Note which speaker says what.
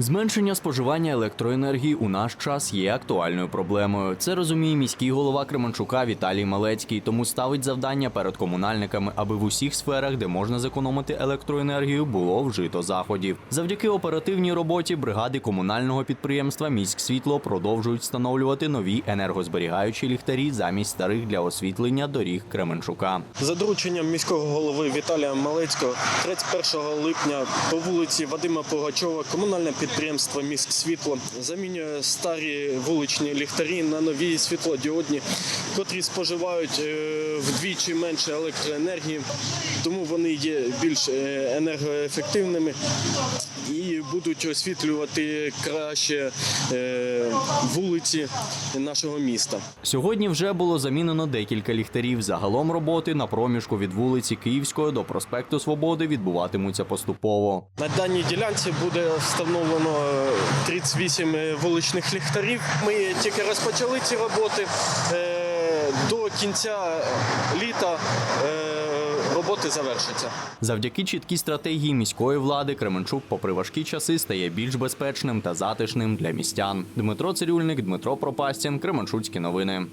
Speaker 1: Зменшення споживання електроенергії у наш час є актуальною проблемою. Це розуміє міський голова Кременчука Віталій Малецький, тому ставить завдання перед комунальниками, аби в усіх сферах, де можна зекономити електроенергію, було вжито заходів. Завдяки оперативній роботі бригади комунального підприємства Міськсвітло продовжують встановлювати нові енергозберігаючі ліхтарі замість старих для освітлення доріг Кременчука.
Speaker 2: За дорученням міського голови Віталія Малецького 31 липня по вулиці Вадима Пугачова комунальне підприємство Міськ Світло замінює старі вуличні ліхтарі на нові світлодіодні, котрі споживають е, вдвічі менше електроенергії, тому вони є більш е, енергоефективними і будуть освітлювати краще е, вулиці нашого міста.
Speaker 1: Сьогодні вже було замінено декілька ліхтарів. Загалом роботи на проміжку від вулиці Київської до проспекту Свободи відбуватимуться поступово.
Speaker 2: На даній ділянці буде встановлено е, 38 вуличних ліхтарів. Ми тільки розпочали ці роботи. До кінця літа е, роботи завершаться.
Speaker 1: Завдяки чіткій стратегії міської влади Кременчук, попри важкі часи, стає більш безпечним та затишним для містян. Дмитро Цирюльник, Дмитро Пропастін, Кременчуцькі новини.